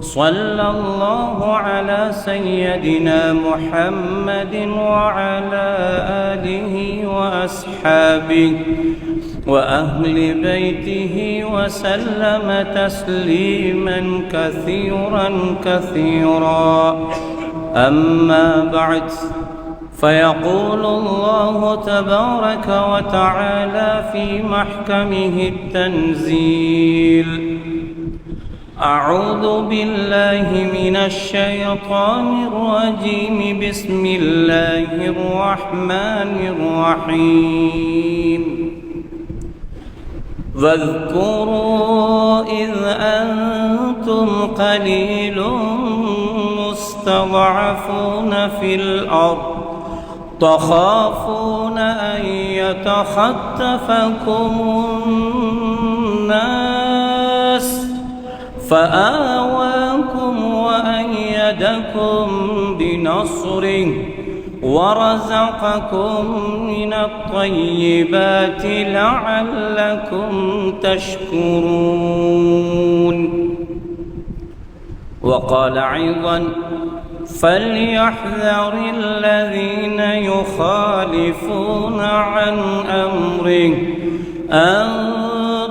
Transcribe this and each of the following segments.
صلى الله على سيدنا محمد وعلى آله وأصحابه وأهل بيته وسلم تسليما كثيرا كثيرا. أما بعد فيقول الله تبارك وتعالى في محكمه التنزيل أعوذ بالله من الشيطان الرجيم. بسم الله الرحمن الرحيم. واذكروا إذ أنتم قليل مستضعفون في الأرض تخافون أن يتخطفكم الناس. فآواكم وأيدكم بنصره ورزقكم من الطيبات لعلكم تشكرون. وقال أيضا فليحذر الذين يخالفون عن أمره أن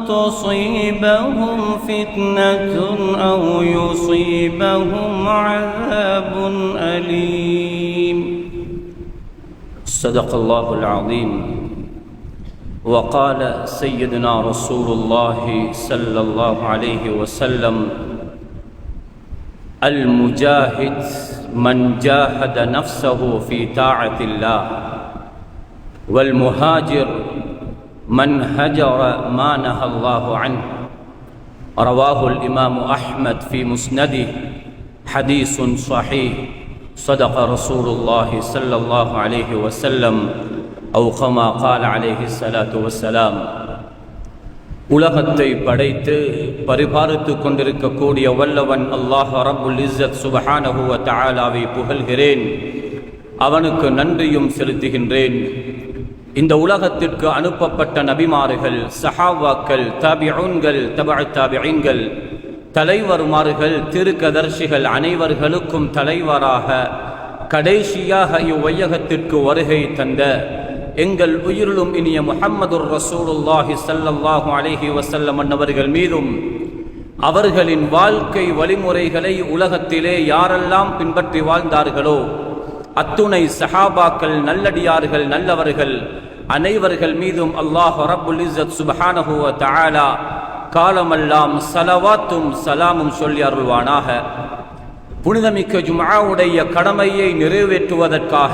تصيبهم فتنة أو يصيبهم عذاب أليم. صدق الله العظيم. وقال سيدنا رسول الله صلى الله عليه وسلم المجاهد من جاهد نفسه في طاعة الله والمهاجر من هجر ما نهى الله عنه رواه الإمام أحمد في مسنده حديث صحيح صدق رسول الله صلى الله عليه وسلم أو كما قال عليه الصلاة والسلام உலகத்தை படைத்து பரிபாலித்து கொண்டிருக்கக்கூடிய வல்லவன் அல்லாஹ் ரப்புல் இஸ்ஸத் சுபஹானஹுவ தஆலாவை புகழ்கிறேன் அவனுக்கு நன்றியும் செலுத்துகின்றேன் இந்த உலகத்திற்கு அனுப்பப்பட்ட நபிமார்கள் சஹாவாக்கள் தபிஉன்கள் தபஅ தாபிஈன்கள் தலைவர்மார்கள் திருக்கதர்ஷிகள் அனைவர்களுக்கும் தலைவராக கடைசியாக இவ்வையகத்திற்கு வருகை தந்த எங்கள் உயிரிலும் இனிய முஹம்மதுர் ரசூலுல்லாஹி ஸல்லல்லாஹு அலைஹி வஸல்லம் அன்னவர்கள் மீதும் அவர்களின் வாழ்க்கை வழிமுறைகளை உலகத்திலே யாரெல்லாம் பின்பற்றி வாழ்ந்தார்களோ அத்துணை சஹாபாக்கள் நல்லடியார்கள் நல்லவர்கள் அனைவர்கள் மீதும் அல்லாஹ் ரப்புல் இஸ்ஸத் சுப்ஹானஹு வ தஆலா காலமெல்லாம் சலவாத்தும் சலாமும் சொல்லி அருள்வானாக. புனிதமிக்க ஜும்ஆவுடைய கடமையை நிறைவேற்றுவதற்காக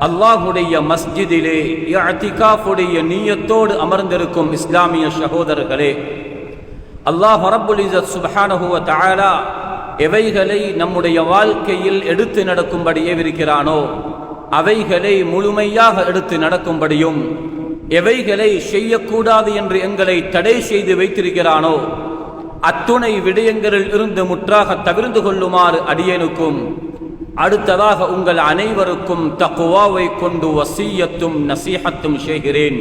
அல்லாஹுடைய மஸ்ஜிதிலே இஅ்திகாஃபுடைய நீயத்தோடு அமர்ந்திருக்கும் இஸ்லாமிய சகோதரர்களே அல்லாஹ் ரப்புல் இஸ்ஸத் சுப்ஹானஹு வ தஆலா எவைகளை நம்முடைய வாழ்க்கையில் எடுத்து நடக்கும்படி ஏவிருக்கிறானோ அவைகளை முழுமையாக எடுத்து நடக்கும்படியும் எவைகளை செய்யக்கூடாது என்று எங்களை தடை செய்து வைத்திருக்கிறானோ அத்துணை விடயங்களில் இருந்து முற்றாக தவிர்ந்து கொள்ளுமாறு அடியனுக்கும். அடுத்ததாக உங்கள் அனைவருக்கும் தக்குவாவை கொண்டு வசீயத்தும் நசீஹத்தும் செய்கிறேன்.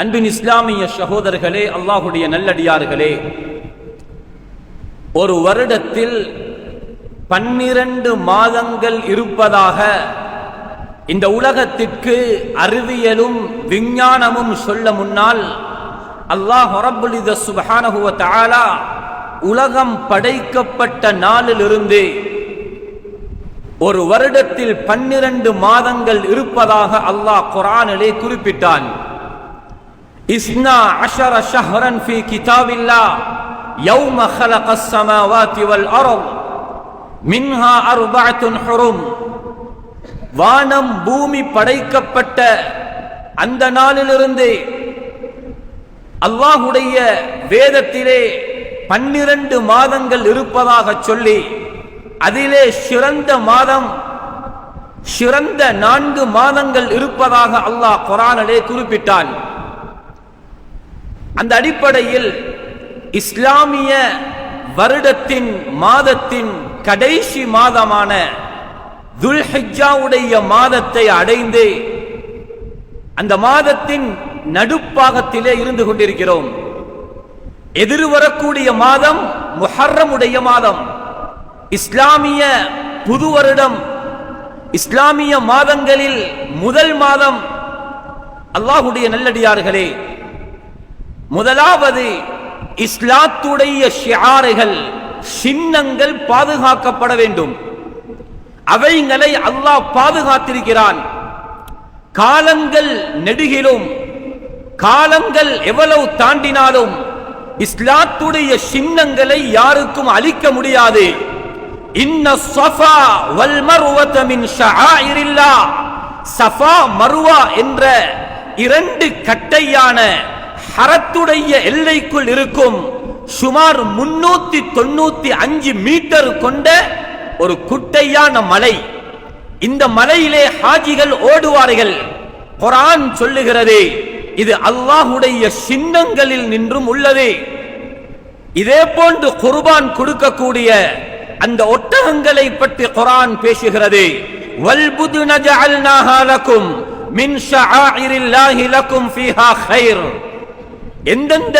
அன்பின் இஸ்லாமிய சகோதரர்களே அல்லாஹுடைய நல்லடியார்களே ஒரு வருடத்தில் பன்னிரண்டு மாதங்கள் இருப்பதாக இந்த உலகத்திற்கு அறிவியலும் விஞ்ஞானமும் சொல்ல முன்னால் அல்லாஹ் ஹொரபுலித சுபஹானகுவ தாலா உலகம் படைக்கப்பட்ட நாளிலிருந்து ஒரு வருடத்தில் பன்னிரண்டு மாதங்கள் இருப்பதாக அல்லாஹ் குரானிலே குறிப்பிட்டான். இஸ்னா அஷர ஷஹரன் ஃபி கிதாபில்லா யௌம ஹலக ஸமாவாதி வல் அர்த். மின்ஹா அருபாத்துன் ஹுரும். வானம் பூமி படைக்கப்பட்ட அந்த நாளிலிருந்து அல்லாஹுடைய வேதத்திலே பன்னிரண்டு மாதங்கள் இருப்பதாக சொல்லி அதிலே சிறந்த மாதம் சிறந்த நான்கு மாதங்கள் இருப்பதாக அல்லாஹ் குரானிலே குறிப்பிட்டான். அந்த அடிப்படையில் இஸ்லாமிய வருடத்தின் மாதத்தின் கடைசி மாதமான துல்ஹிஜாவுடைய மாதத்தை அடைந்து அந்த மாதத்தின் நடுப்பாகத்திலே இருந்து கொண்டிருக்கிறோம். எதிர்வரக்கூடிய மாதம் முஹர்ரமுடைய மாதம். இஸ்லாமிய புது வருடம் இஸ்லாமிய மாதங்களில் முதல் மாதம். அல்லாஹுடைய நல்லடியார்களே முதலாவது இஸ்லாத்துடைய ஷியாறுகள் சின்னங்கள் பாதுகாக்கப்பட வேண்டும். அவைகளை அல்லாஹ் பாதுகாத்திருக்கிறான். காலங்கள் நெடுகிலும் காலங்கள் எவ்வளவு தாண்டினாலும் இஸ்லாத்துடைய சின்னங்களை யாருக்கும் அழிக்க முடியாது. இன்ன சஃபா வல் மர்வத மின் சஃபா மருவா என்ற இரண்டு கட்டையான ஹரத்துடைய எல்லைக்குள் இருக்கும். சுமார் முன்னூத்தி தொண்ணூத்தி அஞ்சு மீட்டர் கொண்ட ஒரு குட்டையான மலை. இந்த மலையிலே ஹாஜிகள் ஓடுவார்கள். குரான் சொல்லுகிறது இது அல்லாஹுடைய சின்னங்களில் நின்றும் உள்ளது. இதே போன்று குர்பான் கொடுக்கக்கூடிய அந்த ஒட்டகங்களை பற்றி குரான் பேசுகிறது. வல்புதுன ஜஅல்நாஹா லக்கும் மின் ஷஆயிரில்லாஹி லக்கும் ஃபீஹா கைர் எந்தெந்த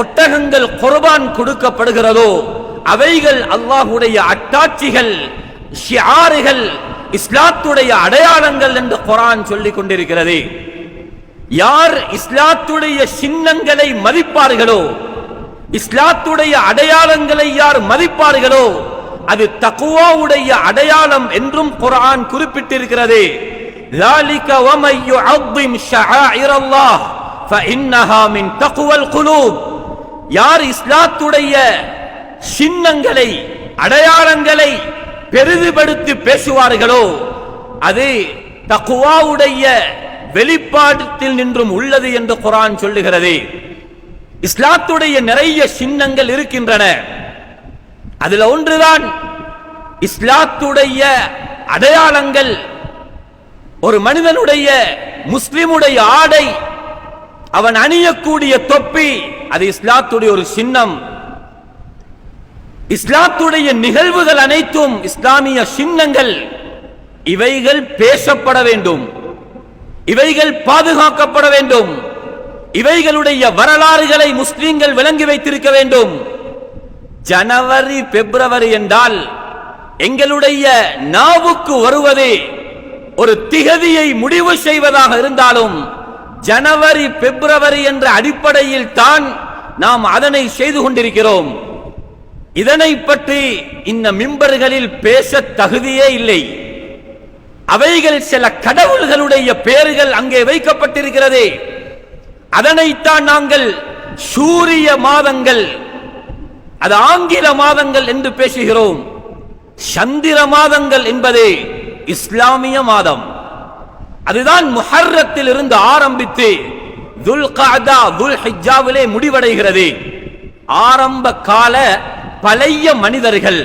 ஒட்டகங்கள் குர்பான் கொடுக்கப்படுகிறதோ அவைகள் அல்லாஹுடைய அட்டாட்சிகள் ஷியாறுகள் இஸ்லாத்துடைய அடையாளங்கள் என்று குரான் சொல்லிக் கொண்டிருக்கிறது யார் இஸ்லாத்துடைய சின்னங்களை மதிப்பார்களோ இஸ்லாத்துடைய அடையாளங்களை யார் மதிப்பார்களோ அது தக்குவாவுடைய அடையாளம் என்றும் குரான் குறிப்பிட்டிருக்கிறது ذلك ومن يعظم شعائر الله தகுவல் குலூப் யார் இஸ்லாத்துடைய சின்னங்களை அடையாளங்களை பெரிதுபடுத்தி பேசுவார்களோ அது தகுவாவுடைய வெளிப்பாட்டத்தில் நின்றும் உள்ளது என்று குரான் சொல்லுகிறது. இஸ்லாத்துடைய நிறைய சின்னங்கள் இருக்கின்றன. அதுல ஒன்றுதான் இஸ்லாத்துடைய அடையாளங்கள். ஒரு மனிதனுடைய முஸ்லிமுடைய ஆடை அவன் அணியக்கூடிய தொப்பி அது இஸ்லாத்துடைய ஒரு சின்னம். இஸ்லாத்துடைய நிகழ்வுகள் அனைத்தும் இஸ்லாமிய சின்னங்கள். இவைகள் பேசப்பட வேண்டும். இவைகள் பாதுகாக்கப்பட வேண்டும். இவைகளுடைய வரலாறுகளை முஸ்லிம்கள் விளங்கி வைத்திருக்க வேண்டும். ஜனவரி பிப்ரவரி என்றால் எங்களுடைய நாவுக்கு வருவது ஒரு திகதியை முடிவு செய்வதாக இருந்தாலும் ஜனவரி பிப்ரவரி என்ற அடிப்படையில் தான் நாம் அதனை செய்து கொண்டிருக்கிறோம். இதனை பற்றி இந்த மிம்பர்களில் பேச தகுதியே இல்லை. அவைகள் சில கடவுள்களுடைய பெயர்கள் அங்கே வைக்கப்பட்டிருக்கிறது. அதனைத்தான் நாங்கள் சூரிய மாதங்கள் அது ஆங்கில மாதங்கள் என்று பேசுகிறோம். சந்திர மாதங்கள் என்பது இஸ்லாமிய மாதம். அதுதான் முஹர்ரத்தில் இருந்து ஆரம்பித்து துல் காதா துல் ஹிஜாவிலே முடிவடைகிறது. ஆரம்ப கால பழைய மனிதர்கள்.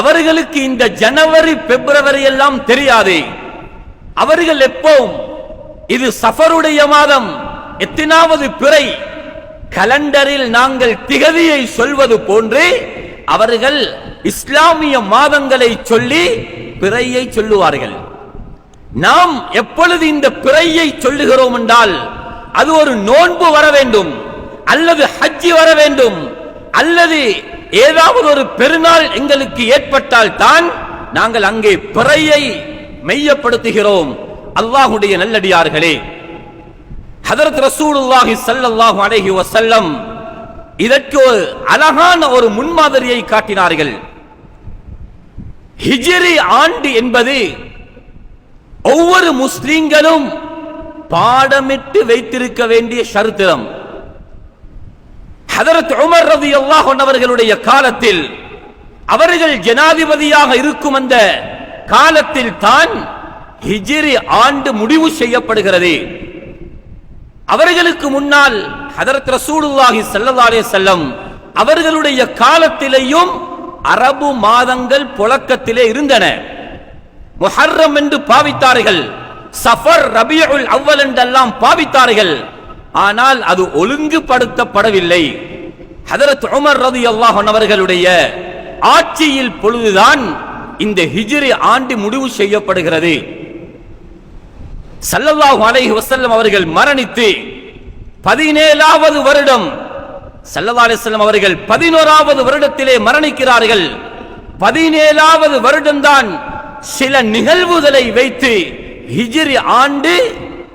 அவர்களுக்கு இந்த ஜனவரி பிப்ரவரி எல்லாம் தெரியாது. அவர்கள் எப்பவும் இது சஃபருடைய மாதம் எத்தனாவது பிறை. கலண்டரில் நாங்கள் திகதியை சொல்வது போன்று அவர்கள் இஸ்லாமிய மாதங்களை சொல்லி பிறையை சொல்லுவார்கள். நாம் எப்பொழுது இந்த பிறையை சொல்லுகிறோம் என்றால் அது ஒரு நோன்பு வர வேண்டும் அல்லது ஹஜ்ஜி வர வேண்டும் அல்லது ஏதாவது ஒரு பெருநாள் எங்களுக்கு ஏற்பட்டால் தான் நாங்கள் அங்கே பிறையை மெய்யப்படுத்துகிறோம். அல்லாஹுடைய நல்லடியார்களே ஹதரத் ரசூலுல்லாஹி சல்லல்லாஹு அலைஹி வஸல்லம் இதற்கு ஒரு அழகான ஒரு முன்மாதிரியை காட்டினார்கள். ஹிஜ்ரி ஆண்டு என்பது ஒவ்வொரு முஸ்லிம்களும் பாடமிட்டு வைத்திருக்க வேண்டிய சரித்திரம் ஹதரத் உமர் ரவி அல்லாஹ் அவர்களுடைய காலத்தில் அவர்கள் ஜனாதிபதியாக இருக்கும் அந்த காலத்தில் தான் ஹிஜிரி ஆண்டு முடிவு செய்யப்படுகிறது. அவர்களுக்கு முன்னால் ஹதரத் ரசூலுல்லாஹி சல்லல்லாஹே செல்லம் அவர்களுடைய காலத்திலேயும் அரபு மாதங்கள் புழக்கத்திலே இருந்தன. முஹர்ரம் என்று பாவித்தார்கள். சஃபர் ரபியுல் அவ்வல் என்றெல்லாம் பாவித்தார்கள். ஆனால் அது ஒழுங்குபடுத்தப்படவில்லை. ஹதரத் உமர் ரதி அல்லாஹன் அவர்களுடைய ஆட்சியில் பொழுதுதான் இந்த ஹிஜ்ரி ஆண்டு முடிவு செய்யப்படுகிறது. சல்லல்லாஹு அலைஹி வஸல்லம் அவர்கள் மரணித்து பதினேழாவது வருடம் சல்லல்லா அலிஸ்லம் அவர்கள் பதினோராவது வருடத்திலே மரணிக்கிறார்கள். பதினேழாவது வருடம்தான் சில நிகழ்வுகளை வைத்து ஹிஜிரி ஆண்டு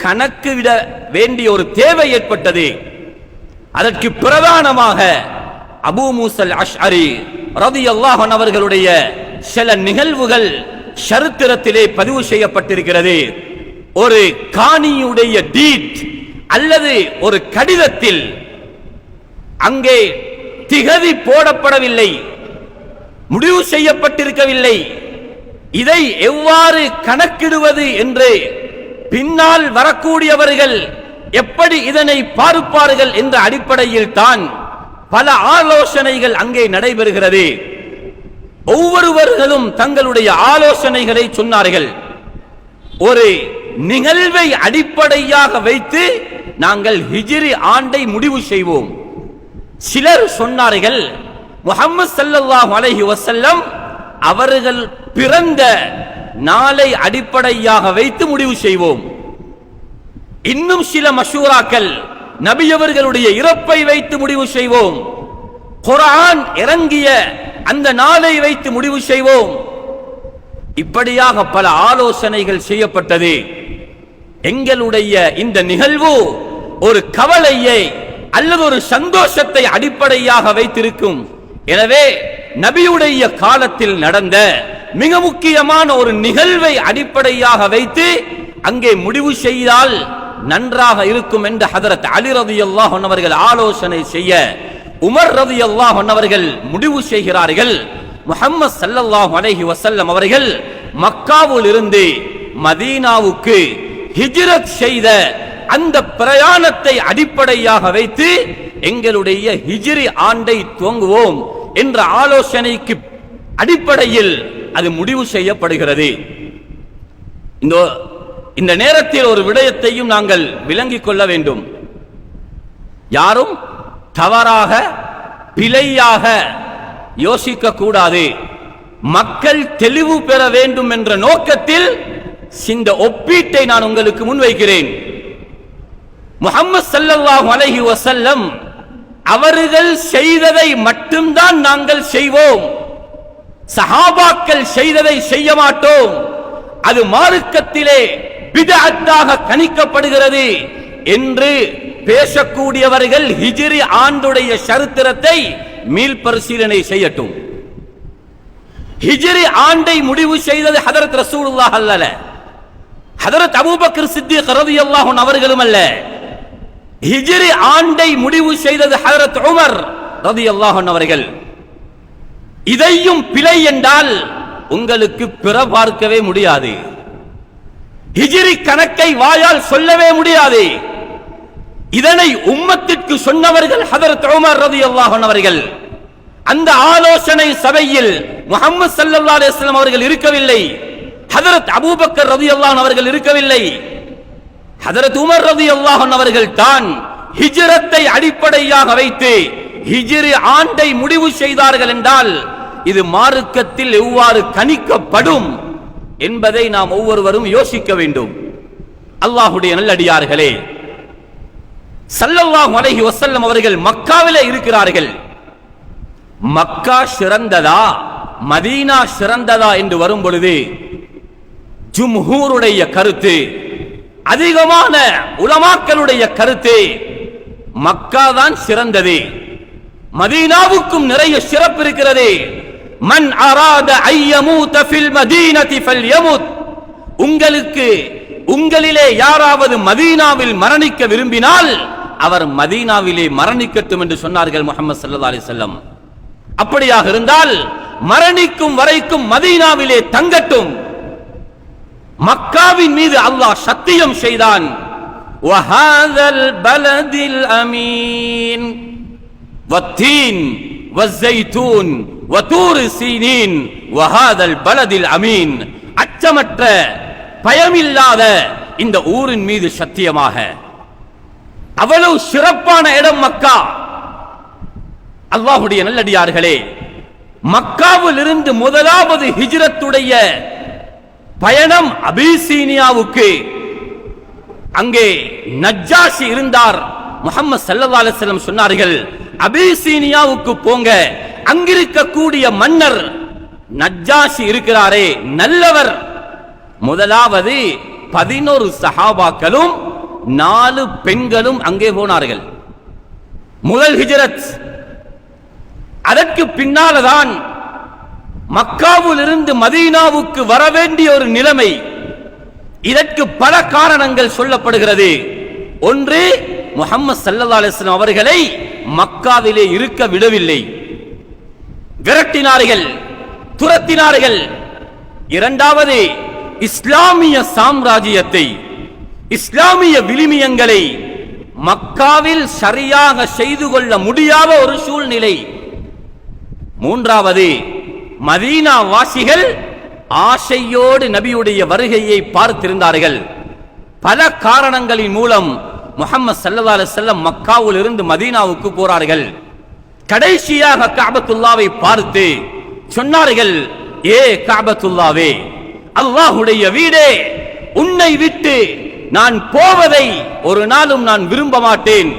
கணக்கு விட வேண்டிய ஒரு தேவை ஏற்பட்டது. அதற்கு பிரதானமாக அபூ மூசல் அஷ்அரி ரலியல்லாஹு அல்லாஹன் அவர்களுடைய சில நிகழ்வுகள் சரித்திரத்திலே பதிவு செய்யப்பட்டிருக்கிறது. ஒரு காணியுடைய டீட் அல்லது ஒரு கடிதத்தில் அங்கே திகதி போடப்படவில்லை முடிவு செய்யப்பட்டிருக்கவில்லை. இதை எவ்வாறு கணக்கிடுவது என்று பின்னால் வரக்கூடியவர்கள் எப்படி இதனை பார்ப்பார்கள் என்ற அடிப்படையில் தான் பல ஆலோசனைகள் அங்கே நடைபெறுகிறது. ஒவ்வொருவர்களும் தங்களுடைய ஆலோசனைகளை சொன்னார்கள். ஒரு நிகழ்வை அடிப்படையாக வைத்து நாங்கள் ஹிஜிரி ஆண்டை முடிவு செய்வோம். சிலர் சொன்னார்கள் முஹம்மது சல்லாஹ் அலஹி வசல்லம் அவர்கள் பிறந்த நாளை அடிப்படையாக வைத்து முடிவு செய்வோம். இன்னும் சில மஷூராக்கள் நபியவர்களுடைய இறப்பை வைத்து முடிவு செய்வோம். குரான் இறங்கிய அந்த நாளை வைத்து முடிவு செய்வோம். இப்படியாக பல ஆலோசனைகள் செய்யப்பட்டது. எங்களுடைய இந்த நிகழ்வு ஒரு கவலையை அல்லது ஒரு சந்தோஷத்தை அடிப்படையாக வைத்திருக்கும். எனவே நபியுடைய காலத்தில் நடந்த மிக முக்கியமான ஒரு நிகழ்வை அடிப்படையாக வைத்து அங்கே முடிவு செய்தால் நன்றாக இருக்கும் என்று ஹதரத் அலி ரதியல்லாஹு அன்ஹு அவர்கள் ஆலோசனை செய்ய உமர் ரதியல்லாஹு அன்ஹு அவர்கள் முடிவு செய்கிறார்கள். முஹம்மது சல்லல்லாஹ் அலஹி வசல்லம் அவர்கள் மக்காவில் இருந்து மதீனாவுக்கு ஹிஜ்ரத் செய்த அந்த பிரயாணத்தை அடிப்படையாக வைத்து எங்களுடைய ஹிஜ்ரி ஆண்டை துவங்குவோம். என்ற ஆலோசனைக்கு அடிப்படையில் அது முடிவு செய்யப்படுகிறது. இந்த இந்த நேரத்தில் ஒரு விடயத்தையும் நாங்கள் விளங்கிக் கொள்ள வேண்டும். யாரும் தவறாக பிழையாக யோசிக்க கூடாது. மக்கள் தெளிவு பெற வேண்டும் என்ற நோக்கத்தில் இந்த ஒப்பீட்டை நான் உங்களுக்கு முன்வைக்கிறேன். முகமது ஸல்லல்லாஹு அலஹி வசல்லம் அவர்கள் செய்ததை மட்டும்தான் நாங்கள் செய்வோம். சஹாபாக்கள் செய்ததை செய்ய மாட்டோம். அது மார்க்கத்திலே பிதஅத்தாக கணிக்கப்படுகிறது என்று பேசக்கூடியவர்கள் ஹிஜிரி ஆண்டுடைய சரித்திரத்தை மீள் பரிசீலனை செய்யட்டும். ஹிஜிரி ஆண்டை முடிவு செய்தது ஹதரத் ரசூலுல்லாஹ் அல்லல ஹதரத் அபூபக்கர் சித்திக் ரலியல்லாஹு அவர்களும் அல்ல. ஹிஜிரி ஆண்டை முடிவு செய்தது ஹதரத் உமர் ரதி அல்லாஹன் அவர்கள். இதையும் பிழை என்றால் உங்களுக்கு பிற பார்க்கவே முடியாது. ஹிஜிரி கணக்கை வாயால் சொல்லவே முடியாது. இதனை உம்மத்திற்கு சொன்னவர்கள் ஹதரத் உமர் ரதி அல்லாஹன் அவர்கள். அந்த ஆலோசனை சபையில் முகமது சல்லா அலிஸ்லாம் அவர்கள் இருக்கவில்லை. ஹதரத் அபூபக்கர் ரதி அல்லான் அவர்கள் இருக்கவில்லை. ஹதரத் உமர் ரவி அல்லாஹன் அவர்கள் தான் ஹிஜரத்தை அடிப்படையாக வைத்து ஹிஜிரி ஆண்டை முடிவு செய்தார்கள் என்றால் இது மார்க்கத்தில் எவ்வாறு கணிக்கப்படும் என்பதை நாம் ஒவ்வொருவரும் யோசிக்க வேண்டும். அல்லாஹுடைய நல்லடியார்களே சல்லல்லாஹ் அலஹி வசல்லம் அவர்கள் மக்காவிலே இருக்கிறார்கள். மக்கா சிறந்ததா மதீனா சிறந்ததா என்று வரும் பொழுது ஜும்ஹூருடைய கருத்து அதிகமான உலமாக்களுடைய கருத்து மக்கா தான் சிறந்தது. மதீனாவுக்கும் நிறைய சிறப்பு இருக்கிறது. மன் அராத ஐயமூத ஃபில் மதீனதி ஃபல்யமுத். உங்களுக்கு உங்களிலே யாராவது மதீனாவில் மரணிக்க விரும்பினால் அவர் மதீனாவிலே மரணிக்கட்டும் என்று சொன்னார்கள் முகமது சல்லா அலிசல்லம் அப்படியாக இருந்தால் மரணிக்கும் வரைக்கும் மதீனாவிலே தங்கட்டும். மக்காவின் மீது அல்லாஹ் சத்தியம் செய்தான். அச்சமற்ற பயமில்லாத இந்த ஊரின் மீது சத்தியமாக. அவ்வளவு சிறப்பான இடம் மக்கா. அல்லாஹுடைய நல்லடியார்களே மக்காவில் இருந்து முதலாவது ஹிஜ்ரத்துடைய பயணம் அபிசீனியாவுக்கு. அங்கே நஜ்ஜாஷி இருந்தார். முகமது சல்லா அலிஸ்லம் சொன்னார்கள் அபிசீனியாவுக்கு போங்க. அங்கிருக்கக்கூடிய மன்னர் நஜ்ஜாஷி இருக்கிறாரே நல்லவர். முதலாவது பதினோரு சஹாபாக்களும் நாலு பெண்களும் அங்கே போனார்கள். முதல் ஹிஜரத். அதற்கு பின்னால்தான் மக்காவில் இருந்து மதீனாவுக்கு வர வேண்டிய ஒரு நிலைமை. இதற்கு பல காரணங்கள் சொல்லப்படுகிறது. ஒன்று முகமது சல்லா அலிஸ்லாம் அவர்களை மக்காவிலே இருக்க விடவில்லை. விரட்டினார்கள் துரத்தினார்கள். இரண்டாவது இஸ்லாமிய சாம்ராஜ்யத்தை இஸ்லாமிய விளிமியங்களை மக்காவில் சரியாக செய்து கொள்ள முடியாத ஒரு சூழ்நிலை. மூன்றாவது மதீனா வாசிகள் ஆசையோடு நபியுடைய வருகையை பார்த்திருந்தார்கள். பல காரணங்களின் மூலம் முகமது சல்லா செல்லம் மக்காவில் இருந்து மதீனாவுக்கு போறார்கள். கடைசியாக காபத்துல்லாவை பார்த்து சொன்னார்கள் ஏ காபத்துல்லாவே அல்லாஹுடைய வீடே உன்னை விட்டு நான் போவதை ஒரு நாளும் நான் விரும்ப மாட்டேன்.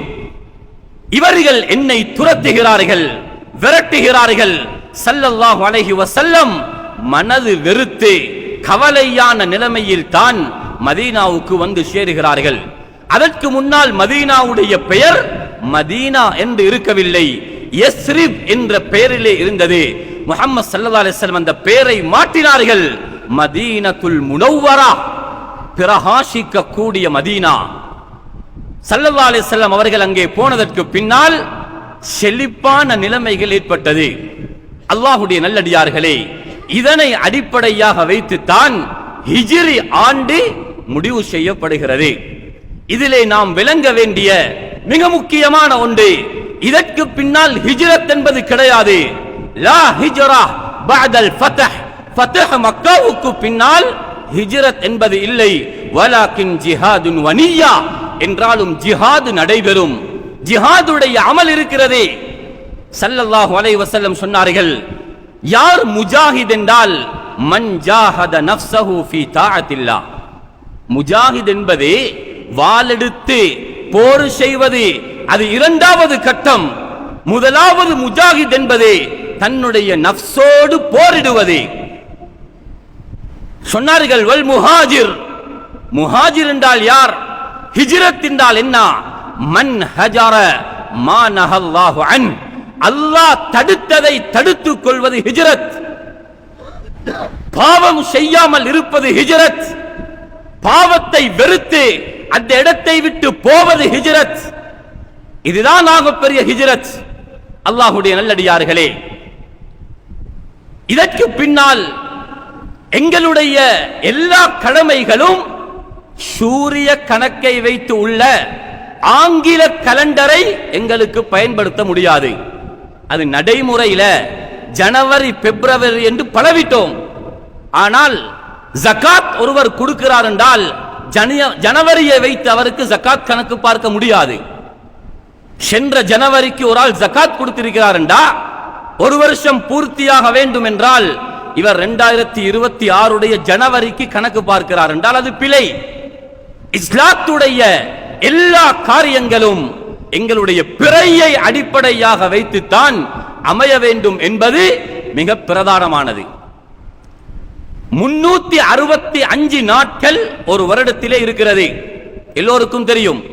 இவர்கள் என்னை துரத்துகிறார்கள் விரட்டுகிறார்கள். சல்லல்லாஹு அலஹி வசல்லம் மனது வெறுத்து கவலையான நிலைமையில் தான் மதீனாவுக்கு வந்து சேருகிறார்கள். அதற்கு முன்னால் மதீனாவுடைய பெயர் மதீனா என்று இருக்கவில்லை. எஸ்ரிப் என்ற பெயரிலே இருந்தது. முகமது சல்லா அலிஸ்லம் அந்த பெயரை மாற்றினார்கள். மதீனத்துல் முனவரா பிரகாசிக்க கூடிய மதீனா சல்லல்லா அலிஸ்லாம் அவர்கள் அங்கே போனதற்கு பின்னால் செழிப்பான நிலைமைகள் ஏற்பட்டது. அல்லாஹுடைய நல்லடியார்களே இதனை அடிப்படையாக வைத்துத்தான் ஹிஜிரி ஆண்டு முடிவு செய்யப்படுகிறது. இதிலே நாம் விளங்க வேண்டிய மிக முக்கியமான ஒன்று இதற்கு பின்னால் ஹிஜ்ரத் என்பது கிடையாது. லா ஹிஜ்ரா பஅதல் ஃபத்ஹ் ஃபத்ஹ் மக்காவுக்கு பின்னால் ஹிஜ்ரத் என்பது இல்லை. வலாக்கின் ஜிஹாதுன் வனியா என்றாலும் ஜிஹாது நடைபெறும். ஜிஹாதுடைய அமல் இருக்கிறதே சல்லல்லாஹு அலை வசல்லம் சொன்னார்கள் யார் முஜாஹித் என்றால் மன் ஜாஹத நஃப்ஸஹு ஃபீ முஜாஹித் என்பது வாளெடுத்து போர் செய்வது அது இரண்டாவது கட்டம். முதலாவது முஜாஹித் என்பது தன்னுடைய நஃப்ஸோடு போரிடுவது. சொன்னார்கள் வல் முஹாஜிர். முஹாஜிர் என்றால் யார்? ஹிஜ்ரத் என்றால் என்ன? மன் ஹஜர மா நஹல்லாஹு அன். அல்லாஹ் தடுத்ததை தடுத்துக் கொள்வது ஹிஜரத். பாவம் செய்யாமல் இருப்பது ஹிஜரத். பாவத்தை வெறுத்து அந்த இடத்தை விட்டு போவது ஹிஜரத். இதுதான் நாகப்பெரிய ஹிஜரத். அல்லாஹுடைய நல்லடியார்களே இதற்கு பின்னால் எங்களுடைய எல்லா கடமைகளும் சூரிய கணக்கை வைத்து உள்ள ஆங்கில கலண்டரை எங்களுக்கு பயன்படுத்த முடியாது. அது நடைமுறையில ஜனவரி பிப்ரவரி என்று பழவிட்டோம் ஆனால் ஜக்காத் ஒருவர் கொடுக்கிறார் என்றால் ஜனிய- ஜனவரியை வைத்து அவருக்கு ஜக்காத் கணக்கு பார்க்க முடியாது. சென்ற ஜனவரிக்கு ஒரு ஆள் ஜகாத் கொடுத்திருக்கிறார் என்றா ஒரு வருஷம் பூர்த்தியாக வேண்டும் என்றால் இவர் இரண்டாயிரத்தி இருபத்தி ஆறுடைய ஜனவரிக்கு கணக்கு பார்க்கிறார் என்றால் அது பிழை. இஸ்லாத்துடைய எல்லா காரியங்களும் எங்களுடைய பிறையை அடிப்படையாக வைத்துத்தான் அமைய வேண்டும் என்பது மிக பிரதானமானது. முன்னூத்தி அறுபத்தி அஞ்சு நாட்கள் ஒரு வருடத்திலே இருக்கிறது. எல்லோருக்கும் தெரியும்.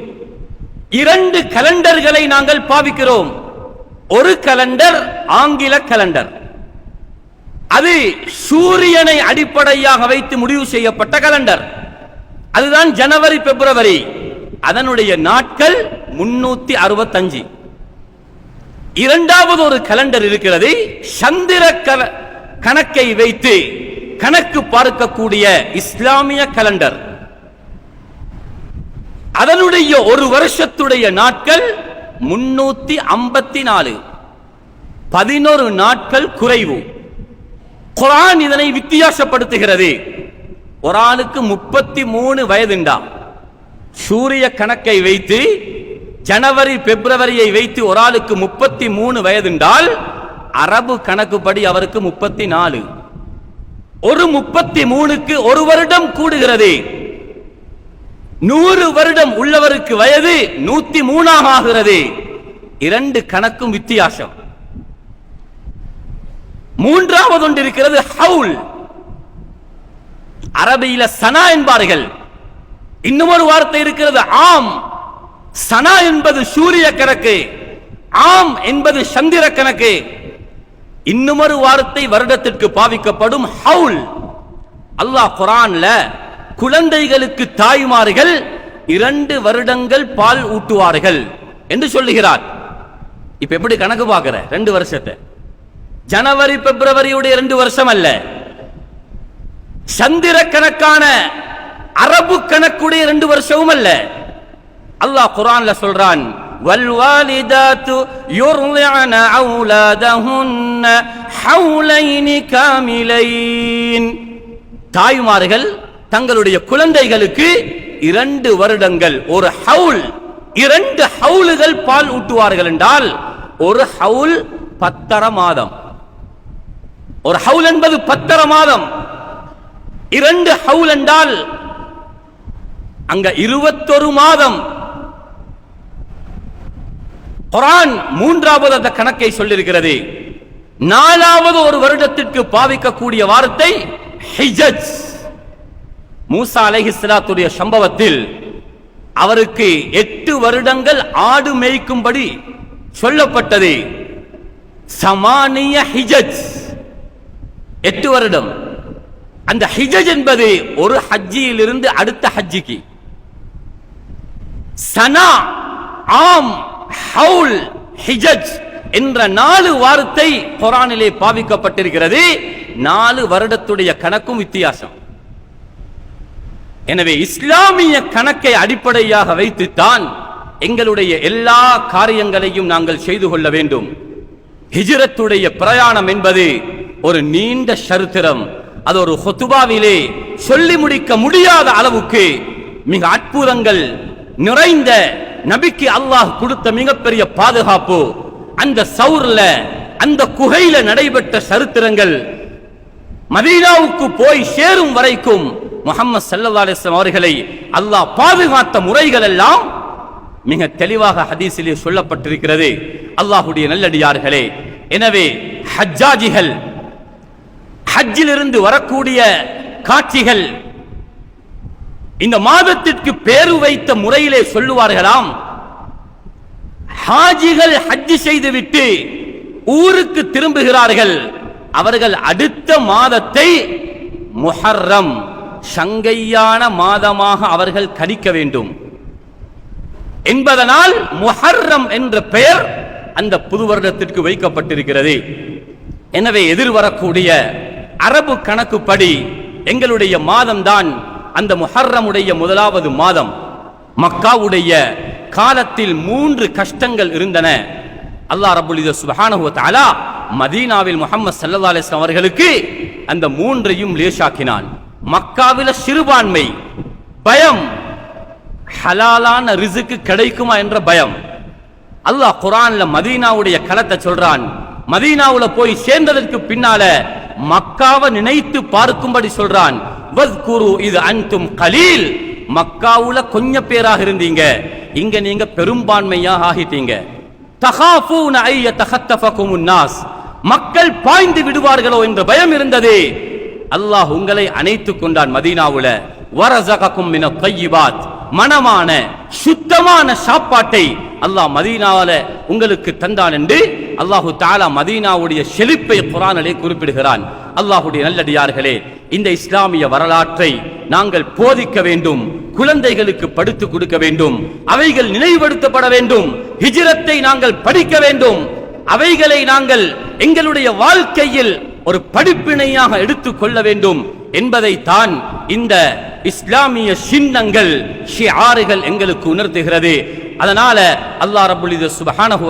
இரண்டு கலண்டர்களை நாங்கள் பாவிக்கிறோம். ஒரு கலண்டர் ஆங்கில கலண்டர். அது சூரியனை அடிப்படையாக வைத்து முடிவு செய்யப்பட்ட கலண்டர். அதுதான் ஜனவரி பிப்ரவரி. அதனுடைய நாட்கள் முன்னூத்தி அறுபத்தஞ்சு. இரண்டாவது ஒரு கலண்டர் இருக்கிறது சந்திர கல- கணக்கை வைத்து கணக்கு பார்க்கக்கூடிய இஸ்லாமிய கலண்டர் அதனுடைய ஒரு வருஷத்துடைய நாட்கள் முன்னூத்தி ஐம்பத்தி நாலு. பதினோரு நாட்கள் குறைவு. குரான் இதனை வித்தியாசப்படுத்துகிறது. ஒரு ஆளுக்கு முப்பத்தி மூணு வயதுண்டா. சூரிய கணக்கை வைத்து ஜனவரி பிப்ரவரியை வைத்து ஒரு ஆளுக்கு முப்பத்தி மூணு வயதுண்டால் அரபு கணக்குப்படி அவருக்கு முப்பத்தி நாலு ஒரு முப்பத்தி மூணுக்கு ஒரு வருடம் கூடுகிறது. நூறு வருடம் உள்ளவருக்கு வயது நூத்தி மூணாக ஆகிறது இரண்டு கணக்கும் வித்தியாசம். மூன்றாவது ஒன்று இருக்கிறது ஹவுல். அரபியில சனா என்பார்கள். இன்னுமொரு வார்த்தை இருக்கிறது. ஆம் சனா என்பது சூரிய கணக்கு. ஆம் என்பது சந்திர கணக்கு. இன்னுமொரு வார்த்தை வருடத்திற்கு பாவிக்கப்படும் ஹவுல். அல்லாஹ் குரான்ல குழந்தைகளுக்கு தாய்மார்கள் இரண்டு வருடங்கள் பால் ஊட்டுவார்கள் என்று சொல்லுகிறார். இப்ப எப்படி கணக்கு பார்க்கிற? ரெண்டு வருஷத்தை. ஜனவரி பிப்ரவரியுடைய ரெண்டு வருஷம் அல்ல. சந்திர கணக்கான அரபு கணக்குடைய ரெண்டு வருஷமும் அல்ல அல்லாஹ் குர்ஆன்ல சொல்றான் والوالدات يرضعن أولادهن حولين كاملين தாய்மார்கள் தங்களுடைய குழந்தைகளுக்கு இரண்டு வருடங்கள் ஒரு ஹவுல் இரண்டு ஹவுலுகள் பால் ஊட்டுவார்கள் என்றால் ஒரு ஹவுல் பத்தரை மாதம் ஒரு ஹவுல் என்பது பத்தரை மாதம் இரண்டு ஹவுல் என்றால் அங்க இருபத்தொரு மாதம். குரான் மூன்றாவது அந்த கணக்கை சொல்லியிருக்கிறது நாலாவது ஒரு வருடத்திற்கு பாவிக்கக்கூடிய வார்த்தை ஹிஜஜ். மூசா அலைஹிஸ்லாத்துடைய சம்பவத்தில் அவருக்கு எட்டு வருடங்கள் ஆடு மேய்க்கும்படி சொல்லப்பட்டது. சமானிய ஹிஜஜ். எட்டு வருடம். அந்த ஹிஜஜ் என்பது ஒரு ஹஜ்ஜியிலிருந்து அடுத்த ஹஜ்ஜிக்கு. சனா ஆம் ஹவுல் ஹிஜஜ் என்ற நாலு வார்த்தை குரானிலே பாவிக்கப்பட்டிருக்கிறது. நாலு வருடத்துடைய கணக்கும் வித்தியாசம். எனவே இஸ்லாமிய கணக்கை அடிப்படையாக வைத்துத்தான் எங்களுடைய எல்லா காரியங்களையும் நாங்கள் செய்து கொள்ள வேண்டும். ஹிஜரத்துடைய பிரயாணம் என்பது ஒரு நீண்ட சரித்திரம். அது ஒரு ஹொத்துபாவிலே சொல்லி முடிக்க முடியாத அளவுக்கு மிக அற்புதங்கள் நிறைந்த நபிக்கு அல்லாஹ் கொடுத்த மிகப்பெரிய பாதுகாப்பு அந்த சவுர்ல அந்த குகையில நடைபெற்ற சரித்திரங்கள் மதீனாவுக்கு போய் சேரும் வரைக்கும் முகமது சல்லா அலிஸ்லாம் அவர்களை அல்லாஹ் பாதுகாத்த முறைகள் எல்லாம் மிக தெளிவாக ஹதீஸிலே சொல்லப்பட்டிருக்கிறது. அல்லாஹுடைய நல்லடியார்களே எனவே ஹஜ்ஜாஜிகள் ஹஜ்ஜிலிருந்து வரக்கூடிய காட்சிகள் இந்த மாதத்திற்கு பேரு வைத்த முறையிலே சொல்லுவார்களாம் ஹாஜிகள் ஹஜ்ஜி செய்துவிட்டு ஊருக்கு திரும்புகிறார்கள். அவர்கள் அடுத்த மாதத்தை முஹர்ரம் சங்கையான மாதமாக அவர்கள் கணிக்க வேண்டும். என்பதனால் முஹர்ரம் என்ற பெயர் அந்த புது வருடத்திற்கு வைக்கப்பட்டிருக்கிறது. எனவே எதிர்வரக்கூடிய அரபு கணக்குப்படி எங்களுடைய மாதம்தான் அந்த முஹர்ரமுடைய முதலாவது மாதம். மக்காவுடைய காலத்தில் மூன்று கஷ்டங்கள் இருந்தன. அல்லாஹ் ரபுல் சுபஹானஹு மதீனாவில் முகமது சல்லா அலைஹி அவர்களுக்கு அந்த மூன்றையும் லேசாக்கினான். மக்காவில சிறுபான்மை பயம் ஹலாலான ரிசுக்கு கிடைக்குமா என்ற பயம். அல்லாஹ் குரான்ல மதீனாவுடைய களத்தை சொல்றான். மதீனாவுல போய் சேர்ந்ததற்கு பின்னால மக்காவை நினைத்து பார்க்கும்படி சொல்றான். இது அன்தும் கலீல். மக்காவுல கொஞ்ச பேராக இருந்தீங்க. இங்க நீங்க பெரும்பான்மையாக ஆகிட்டீங்க. தகாஃபூன ஐய தகத்தஃபகும் நாஸ். மக்கள் பாய்ந்து விடுவார்களோ என்ற பயம் இருந்தது. அல்லாஹ் உங்களை அணைத்துக் கொண்டான் மதீனாவுல. வரசகக்கும் மின தையிபாத். மனமான சுத்தமான சாப்பாட்டை அல்லாஹ் மதீனாவில் உங்களுக்கு தந்தான் என்று அல்லாஹு தாலா மதீனாவுடைய செழிப்பை குரானிலே குறிப்பிடுகிறான். அல்லாஹுடைய நல்லடியார்களே இந்த இஸ்லாமிய வரலாற்றை நாங்கள் போதிக்க வேண்டும் குழந்தைகளுக்கு படுத்து கொடுக்க வேண்டும் அவைகள் நினைவுபடுத்தப்பட வேண்டும் ஹிஜிரத்தை நாங்கள் படிக்க வேண்டும் அவைகளை நாங்கள் எங்களுடைய வாழ்க்கையில் ஒரு படிப்பினையாக எடுத்துக் கொள்ள வேண்டும் என்பதைத்தான் இந்த இஸ்லாமிய சின்னங்கள் ஷிஆறுகள் எங்களுக்கு உணர்த்துகிறது. அதனால அல்லா ரப்புல் இது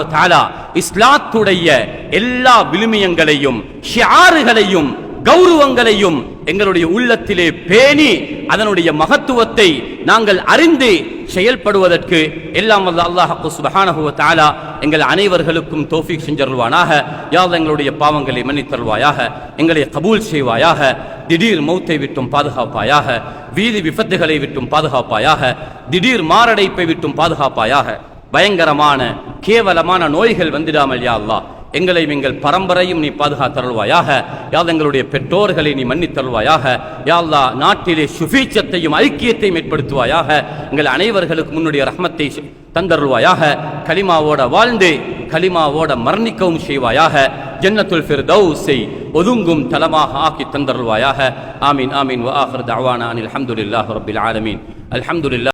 தாலா இஸ்லாத்துடைய எல்லா விழுமியங்களையும் ஷிஆறுகளையும் கௌரவங்களையும் எங்களுடைய உள்ளத்திலே பேணி அதனுடைய மகத்துவத்தை நாங்கள் அறிந்து செயல்படுவதற்கு எல்லாம் வல்ல அல்லாஹ் சுபஹானஹுவ தாலா எங்கள் அனைவர்களுக்கும் தோஃபிக் செஞ்சருள்வானாக. யாவது எங்களுடைய பாவங்களை மன்னித்தருள்வாயாக. எங்களை கபூல் செய்வாயாக. திடீர் மௌத்தை விட்டும் பாதுகாப்பாயாக. வீதி விபத்துகளை விட்டும் பாதுகாப்பாயாக. திடீர் மாரடைப்பை விட்டும் பாதுகாப்பாயாக. பயங்கரமான கேவலமான நோய்கள் வந்துடாமல் யா அல்லாஹ். எங்களையும் எங்கள் பரம்பரையும் நீ பாதுகாத்தருள்வாயாக யாழ் எங்களுடைய பெற்றோர்களை நீ மன்னித்தருள்வாயாக யாழ்லா நாட்டிலே சுபீச்சத்தையும் ஐக்கியத்தையும் ஏற்படுத்துவாயாக. எங்கள் அனைவர்களுக்கு முன்னுடைய ரஹ்மத்தை தந்தருள்வாயாக. கலிமாவோட வாழ்ந்து கலிமாவோட மரணிக்கவும் செய்வாயாக. ஜன்னத்துல் ஃபிர்தௌஸை ஒதுங்கும் தலமாக ஆக்கி தந்தருள்வாயாக. ஆமீன் ஆமீன். வ ஆஹர் தவானா அனில் அஹமதுல்லாஹ் ரபில் ஆலமீன். அல்ஹம்துலில்லாஹ்